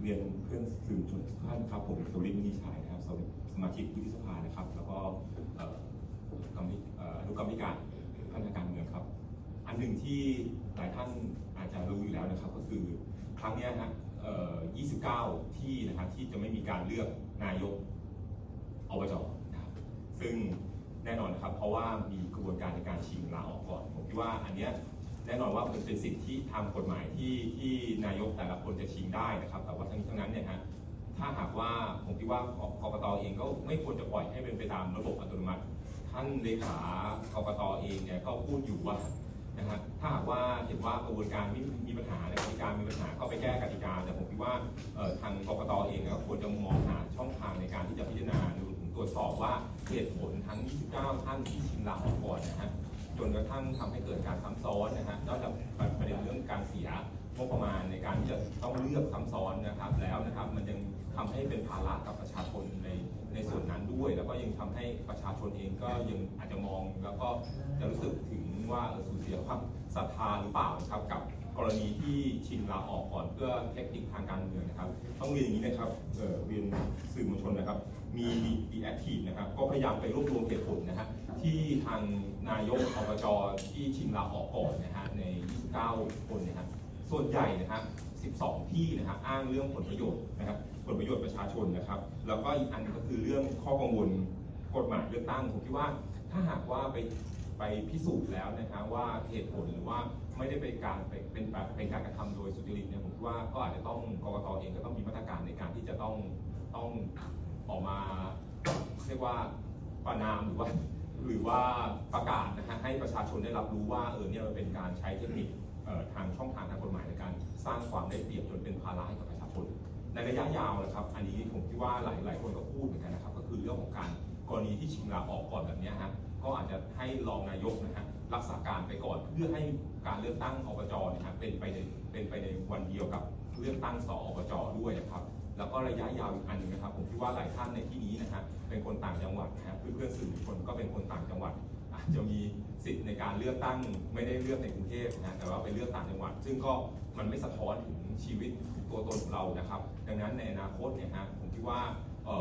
เรียนเพื่อนสื่อมวลชนทุกท่านครับ ผมสุรินทร์นิชัยนะครับสสมาชิกวุฒิสภานะครับ แล้วก็กรรมธิเอ่ออนุกรรมธิการพัฒนาการเมืองครับ อันหนึ่งที่หลายท่านอาจจะรู้อยู่แล้วนะครับ ก็คือครั้งนี้ฮะ29 ที่นะครับที่จะไม่มีการเลือกนายกอบจนะครับซึ่งแน่นอนนะครับ เพราะว่ามีกระบวนการในการชิงลาออกก่อน ผมคิดว่าอันเนี้ย แน่นอนว่ามันเป็นสิทธิทางกฎหมายที่ที่นายกแต่ละคนจะชิงได้นะครับ แต่ว่าทั้งนี้ทั้งนั้นเนี่ยฮะถ้าหากว่าผมคิดว่ากกตเองก็ไม่ควรจะปล่อยให้เป็นไปตามระบบอัตโนมัติ ท่านเลขากกตเองเนี่ยก็พูดอยู่ว่านะฮะถ้าหากว่าเห็นว่ากระบวนการมีมีปัญหาในกติกามีปัญหาก็ไปแก้กติกา แต่ผมคิดว่าทางกกตเองก็ควรจะมองหาช่องทางในการที่จะพิจารณาดูตรวจสอบว่าเหตุผลทั้ง 29 ท่านที่ชิงลาออกก่อนนะฮะ จนกระทั่งทำให้เกิดการซ้ำซ้อนนะฮะนอกจากประเด็นเรื่องการเสียงบประมาณในการที่จะต้องเลือกซ้ำซ้อนนะครับแล้วนะครับมันยังทำให้เป็นภาระกับประชาชนในในส่วนนั้นด้วย แล้วก็ยังทำให้ประชาชนเองก็ยังอาจจะมอง แล้วก็จะรู้สึกถึงว่าสูญเสียความศรัทธาหรือเปล่าครับกับ กรณีที่ชิงลาออกก่อนเพื่อเทคนิคทางการเมืองนะครับ ต้องเรียนอย่างนี้นะครับเรียนสื่อมวลชนนะครับ มีดีแอคทีฟนะครับ ก็พยายามไปรวบรวมเหตุผลนะฮะที่ทางนายกอบจที่ชิงลาออกก่อนนะฮะใน 29 คนนะฮะส่วนใหญ่นะฮะ12 ที่นะครับอ้างเรื่องผลประโยชน์นะครับผลประโยชน์ประชาชนนะครับ แล้วก็อีกอันหนึงก็คือเรื่องข้อกังวลกฎหมายเลือกตั้งผมคิดว่าถ้าหากว่าไป ไปพิสูจน์แล้วนะฮะว่าเหตุผลหรือว่าไม่ได้เป็นการเป็นเป็นแบบเป็นการกระทำโดยสุจริตเนี่ยผมคิดว่าก็อาจจะต้องกรกตเองก็ต้องมีมาตรการในการที่จะต้องต้องออกมาเรียกว่าประนามหรือว่าหรือว่าประกาศนะฮะให้ประชาชนได้รับรู้ว่าเออเนี่ยมันเป็นการใช้เทคนิคทางช่องทางทางกฎหมายในการสร้างความได้เปรียบจนเป็นภาระให้กับประชาชน ในระยะยาวนะครับ อันนี้ผมคิดว่าหลายหลายคนก็พูดเหมือนกันนะครับ ก็คือเรื่องของการกรณีที่ชิงลาออกก่อนแบบนี้ฮะ ก็อาจจะให้รองนายกนะฮะรักษาการไปก่อนเพื่อให้การเลือกตั้งอบจนี่ยฮะเป็นไปในเป็นไปในวันเดียวกับเลือกตั้งสอบจด้วยนะครับแล้วก็ระยะยาวอีกอันหนึงนะครับ ผมคิดว่าหลายท่านในที่นี้นะฮะเป็นคนต่างจังหวัดนะฮะเพื่อนๆสื่อมวลชนก็เป็นคนต่างจังหวัดอาจจะมีสิทธิ์ในการเลือกตั้งไม่ได้เลือกในกรุงเทพนะแต่ว่าไปเลือกต่างจังหวัด ซึ่งก็มันไม่สะท้อนถึงชีวิตตัวตนของเรานะครับ ดังนั้นในอนาคตเนี่ยฮะผมคิดว่า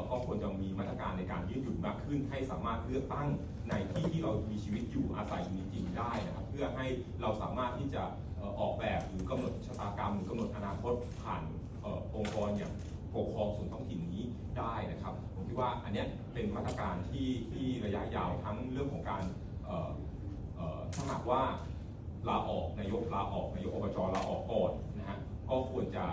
ก็ควรจะมีมาตรการในการยืดหยุ่นมากขึ้น ให้สามารถเลือกตั้งในที่ที่เรามีชีวิตอยู่อาศัยอยู่จริงๆได้นะครับเพื่อให้เราสามารถที่จะออกแบบหรือกำหนดชะตากรรมหรือกำหนดอนาคตผ่านองค์กรอย่างปกครองส่วนท้องถิ่นนี้ได้นะครับผมคิดว่าอันนี้เป็นมาตรการที่ที่ระยะยาวทั้งเรื่องของการเอ่อถ้าหากว่าลาออกนายกลาออกนายกอบจลาออกก่อนนะฮะก็ควรจะ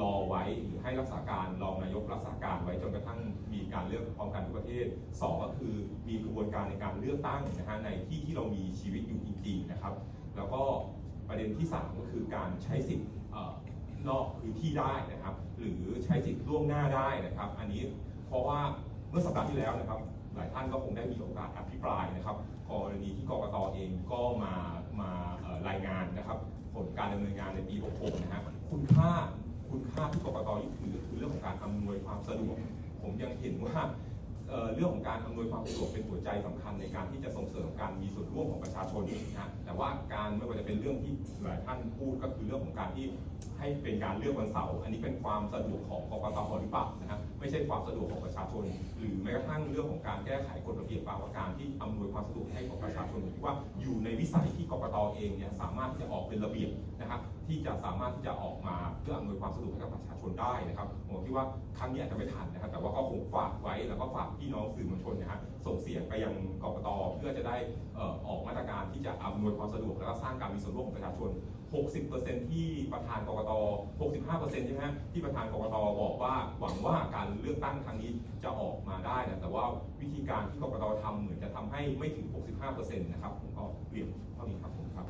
รอไว้หรือให้รักษาการรองนายกรักษาการไว้จนกระทั่งมีการเลือกพร้อมกันทุกประเทศสองก็คือมีกระบวนการในการเลือกตั้งนะฮะในที่ที่เรามีชีวิตอยู่จริงๆนะครับ แล้วก็ประเด็นที่สามก็คือการใช้สิทธิ์นอกพื้นที่ได้นะครับ หรือใช้สิทธิ์ล่วงหน้าได้นะครับ อันนี้เพราะว่าเมื่อสัปดาห์ที่แล้วนะครับ หลายท่านก็คงได้มีโอกาสอภิปรายนะครับกรณีที่กรกตเองก็มามารายงานนะครับ ผลการดำเนินงานในปี 66 นะฮะคุณค่า ภาพที่กรกตยึดถือคือเรื่องของการอำนวยความสะดวก ผมยังเห็นว่าเเรื่องของการอำนวยความสะดวกเป็นหัวใจสำคัญในการที่จะส่งเสริมการมีส่วนร่วมของประชาชนนะฮะแต่ว่าการไม่ว่าจะเป็นเรื่องที่หลายท่านพูดก็คือเรื่องของการที่ให้เป็นการเลือกวันเสาร์อันนี้เป็นความสะดวกของกรกตหรือเปล่านะฮ ไม่ใช่ความสะดวกของประชาชน หรือแม้กระทั่งเรื่องของการแก้ไขกฎระเบียบบางประการที่อำนวยความสะดวกให้กับประชาชนผมคิดว่าอยู่ในวิสัยที่กกตเองเนี่ยสามารถที่จะออกเป็นระเบียบนะครับที่จะสามารถที่จะออกมาเพื่ออำนวยความสะดวกให้กับประชาชนได้นะครับผมคิดว่าครั้งนี้อาจจะไม่ทันนะครับแต่ว่าก็คง ฝากไว้แล้วก็ฝากพี่น้องสื่อมวลชนนะฮะส่งเสียงไปยังกกตเพื่อจะได้ออกมาตรการที่จะอำนวยความสะดวกแล้วก็สร้างการมีส่วนร่วมของประชาชน 60%ที่ประธานกกต 65%ใช่ไหมฮะที่ประธานกกตบอกว่าหวังว่าการเลือกตั้งครั้งนี้จะออกมาได้นะแต่ว่าวิธีการที่กกตทำเหมือนจะทำให้ไม่ถึง 65%นะครับผมก็เรียนเท่านี้ครับผมครับ